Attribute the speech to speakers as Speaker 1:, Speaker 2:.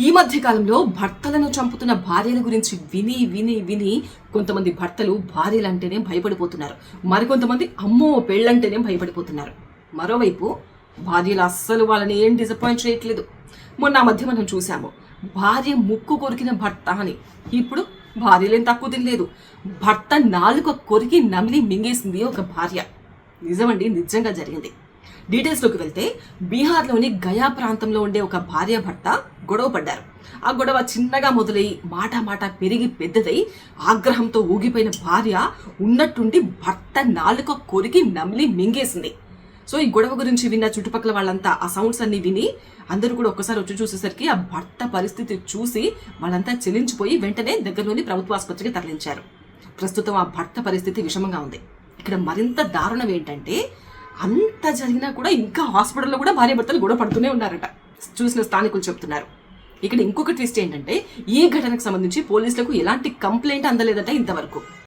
Speaker 1: ఈ మధ్య కాలంలో భర్తలను చంపుతున్న భార్యల గురించి విని విని విని కొంతమంది భర్తలు భార్యలంటేనే భయపడిపోతున్నారు. మరికొంతమంది అమ్మో పెళ్ళంటేనే భయపడిపోతున్నారు. మరోవైపు భార్యలు అస్సలు వాళ్ళని ఏం డిసప్పాయింట్ చేయట్లేదు. మొన్న మధ్య మనం చూసాము భార్య ముక్కు కొరికిన భర్త అని. ఇప్పుడు భార్యలేం తక్కువ తినలేదు. భర్త నాలుక కొరికి నమిలి మింగేసింది ఒక భార్య. నిజమండి నిజంగా జరిగింది. డీటెయిల్స్లోకి వెళ్తే బీహార్లోని గయా ప్రాంతంలో ఉండే ఒక భార్య భర్త గొడవ పడ్డారు. ఆ గొడవ చిన్నగా మొదలై మాట మాట పెరిగి పెద్దదై ఆగ్రహంతో ఊగిపోయిన భార్య ఉన్నట్టుండి భర్త నాలుక కొరికి నమిలి మింగేసింది. సో ఈ గొడవ గురించి విన్న చుట్టుపక్కల వాళ్ళంతా ఆ సౌండ్స్ అన్ని విని అందరూ కూడా ఒక్కసారి వచ్చి చూసేసరికి ఆ భర్త పరిస్థితి చూసి వాళ్ళంతా చెలించిపోయి వెంటనే దగ్గరలోని ప్రభుత్వ ఆసుపత్రికి తరలించారు. ప్రస్తుతం ఆ భర్త పరిస్థితి విషమంగా ఉంది. ఇక్కడ మరింత దారుణం ఏంటంటే అంత జరిగినా కూడా ఇంకా హాస్పిటల్లో కూడా భార్య భర్తలు గొడవ పడుతూనే ఉన్నారట. చూసిన స్థానికులు చెప్తున్నారు. ఇక్కడ ఇంకొక ట్విస్ట్ ఏంటంటే ఈ ఘటనకు సంబంధించి పోలీసులకు ఎలాంటి కంప్లైంట్ అందలేదట ఇంతవరకు.